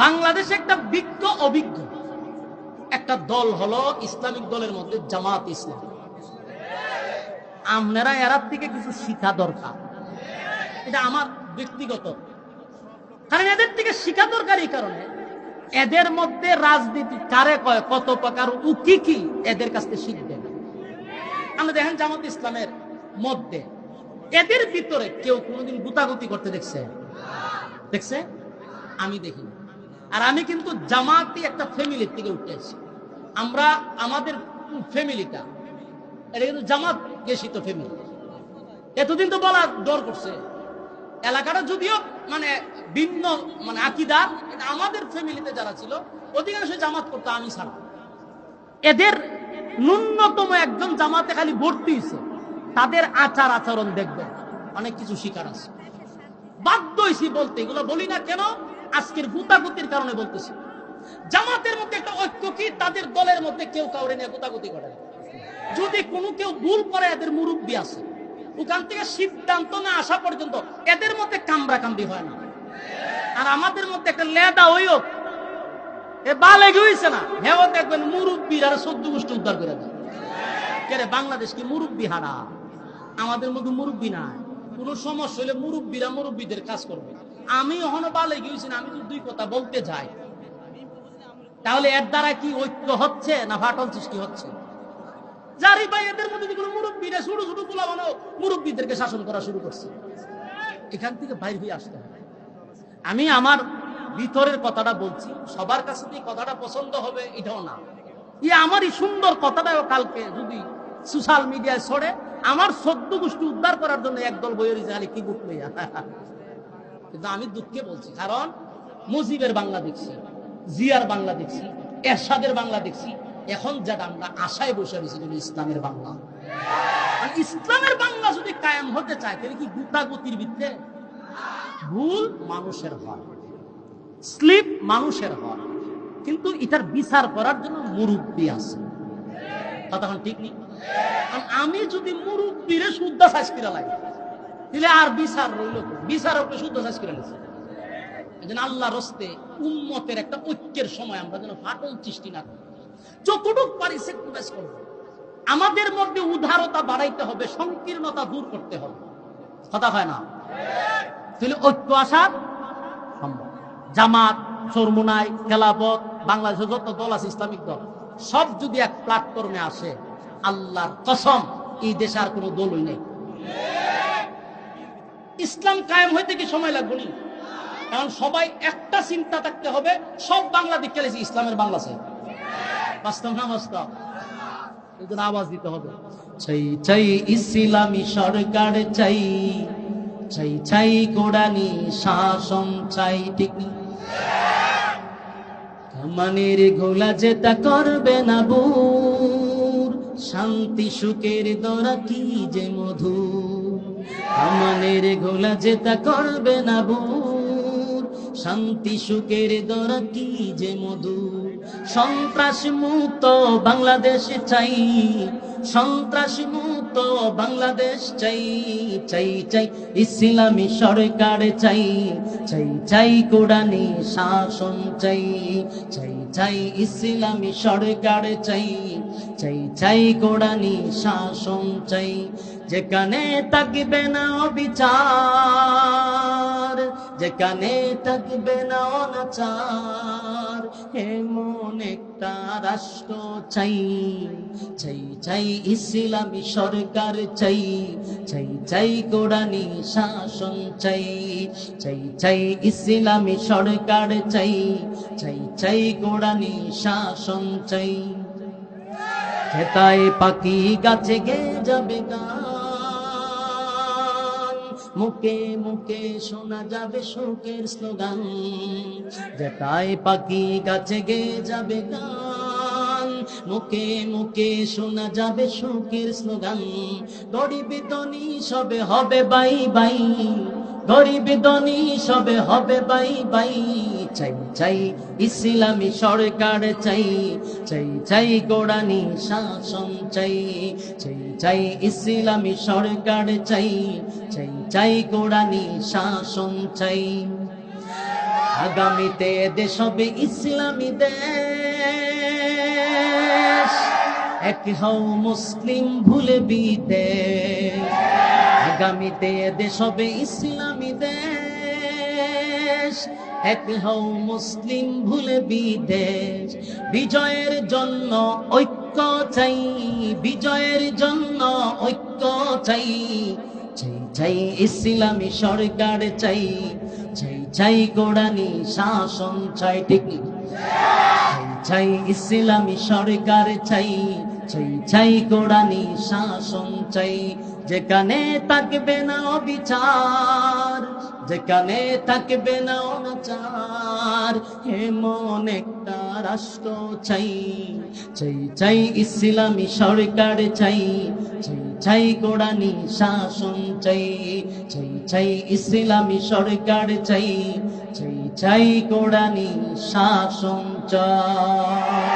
বাংলাদেশে একটা বিজ্ঞ অভিজ্ঞ। একটা দল হলো ইসলামিক দলের মধ্যে জামাত ইসলাম। আপনারা এরার থেকে কিছু শিখা দরকার। এটা আমার ব্যক্তিগত। কারণ এদের থেকে শিখা দরকার এই কারণে। এদের মধ্যে রাজনীতি কারে কয়, কত প্রকার ও কি এদের কাছ থেকে শিখবেন আমরা দেখেন জামাত ইসলামের মধ্যে এদের ভিতরে কেউ কোনোদিন গুতাগুতি করতে দেখছে? দেখছে? আমি দেখি আর আমি কিন্তু জামাতি একটা ফ্যামিলির থেকে উঠে আসি আমরা, আমাদের ফ্যামিলিটা, এটা কিন্তু জামাত গেছিত ফ্যামিলি এতদিন তো বলা ডর করছে। এলাকাটা যদিও মানে ভিন্ন মানে আকিদা এটা আমাদের ফ্যামিলিতে যারা ছিল, অধিকাংশ জামাত করতো, আমি ছাড়া। এদের ন্যূনতম একজন জামাতে খালি ভর্তি হয়েছে। তাদের আচার আচরণ দেখবে অনেক কিছু শিকার আছে। বাধ্য হয়েছি বলতে, এগুলো বলি না কেন? আজকের গুতাগুতির কারণে বলতেছি। জামাতের মধ্যে একটা ঐক্য কি? তাদের দলের মধ্যে কেউ কাউরে নিয়ে গুতাগুতি করে যদি কোনো কেউ ভুল করে, এদের মুরব্বী আছে। ওখান থেকে সিদ্ধান্ত না আসা পর্যন্ত এদের মধ্যে কামড়া কামড়ি হয় না। আর আমাদের মধ্যে একটা লেদা হইও, এ বালে হইছে না। হেও দেখবেন মুরব্বীর আর সদ্য গোষ্ঠী উদ্ধার করে দেয়। কেরে বাংলাদেশ কি মুরব্বী হারা? আমাদের মধ্যে মুরব্বী নাই। কোন সমস্যা হলে মুরব্বীরা মুরব্বীদের কাজ করবে। আমি এখনও বালে গিয়েছি না আমি তো দুই কথা বলতে যাই। তাহলে এর দ্বারা কি ঐক্য হচ্ছে না ফাটল সৃষ্টি হচ্ছে? ভাই, এদের মধ্যে মুরব্বীরা ছোট ছোট মুরব্বীদেরকে শাসন করা শুরু করছে? এখান থেকে হয়ে আসতে হবে। আমি আমার ভিতরের কথাটা বলছি, সবার কাছে যে কথাটা পছন্দ হবে এটাও না। এই সুন্দর কথাটাও কালকে যদি সোশ্যাল মিডিয়ায় ছড়ে, আমার সদ্য গোষ্ঠী উদ্ধার করার জন্য একদল বই বইয়ের খালি কি লইয়া কিন্তু আমি দুঃখে বলছি, কারণ মুজিবের বাংলা দেখছি, জিয়ার বাংলা দেখছি, এরশাদের বাংলা দেখছি, এখন যেটা আমরা আশায় বসে রয়েছি ইসলামের বাংলা। ইসলামের বাংলা যদি কায়েম হতে চায়, তাহলে কি গুতাগুতির ভিত্তে ভুল মানুষের হয়, স্লিপ মানুষের হয়, কিন্তু এটার বিচার করার জন্য মুরব্বী আছে। কতক্ষণ ঠিক নেই আমি যদি মুরব্বীরে শুদ্ধ করে লাগে তাহলে আর বিচার রইল কই? বিচার ওকে শুদ্ধ সাজ করে নিছে যেন আল্লাহ রস্তে উম্মতের একটা ঐক্যের সময় আমরা যেন ফাটল সৃষ্টি না যতটুকু পারি সেক্রিফাইস করব। আমাদের মধ্যে উদারতা বাড়াইতে হবে, সংকীর্ণতা দূর করতে হবে। কথা হয় না? তাহলে ঐক্য আসার সম্ভব। জামাত চরমুনাই খেলাপথ বাংলাদেশের যত দল আছে, ইসলামিক দল, সব যদি এক প্ল্যাটফর্মে আসে, আল্লাহর কসম, এই দেশে আর কোনো দলই নেই। ইসলাম কায়েম হইতে কি সময় লাগবে নি? কারণ সবাই একটা চিন্তা থাকতে হবে, সব বাংলা দিক খেলেছি ইসলামের বাংলা চাই বাস্তব না আওয়াজ দিতে হবে। চাই চাই ইসলামী সরকার চাই। চাই চাই কোরআনি শাসন চাই, ঠিক? কামানের গোলা যেটা করবে না বুর। শান্তি সুখের দরা কি যে মধু কামানের গোলা যেটা করবে না বুর শান্তি সুখের দরা কি যে মধু সন্ত্রাস মুক্ত বাংলাদেশ চাই। সন্ত্রাস মুক্ত বাংলাদেশ চাই চাই চাই, ইসলামী সরকার চাই। চাই চাই, কোরআনি শাসন চাই। চাই চাই, ইসলামী সরকার চাই। চাই চাই, কোরআনি শাসন চাই। যেখানে থাকবে না বিচার যেখানে থাকবে না অনাচার এমন একটা রাষ্ট্র চাই চাই চাই ইসলামী সরকার চাই চাই চাই কোরআনি শাসন চাই চাই চাই ইসলামী সরকার চাই চাই চাই কোরআনি শাসন চাই। খেতায় পাখি গাছে গে যাবে গান মুখে মুখে শোনা যাবে শোকের স্লোগান। যেটাই পাখি গাছে গে যাবে গান। মুখে মুখে শোনা যাবে শোকের স্লোগান। গরিবিত সবে হবে বাই বাই। গরিব ধনী সবে হবে বাই বাই। চাই চাই ইসলামী সরকার, চাই চাই চাই গোড়ানি শাসন, চাই চাই চাই ইসলামী সরকার, চাই চাই চাই গোড়ানি শাসন, চাই। আগামীতে দেশ হবে ইসলামী দেশ। এক হও মুসলিম ভুলে বিদেশ। আগামীতে দেশ হবে ইসলামী এক হও মুসলিম ভুলে বিদেশ। বিজয়ের জন্য ঐক্য চাই, বিজয়ের জন্য ঐক্য চাই। চাই চাই ইসলামী সরকার চাই চাই চাই গোড়ানি শাসন চাই, ঠিক চাই ইসলামী সরকার চাই চাই চাই গোড়ানি শাসন চাই, যেখানে থাকবে না বিচার যেখানে থাকবে না অনাচার এমন একটা রাষ্ট্র চাই। চাই চাই ইসলামী সরকার চাই। চাই চাই গোড়ানি শাসন চাই। চাই চাই ইসলামী সরকার চাই। চাই চাই গোড়ানি শাসন চাই।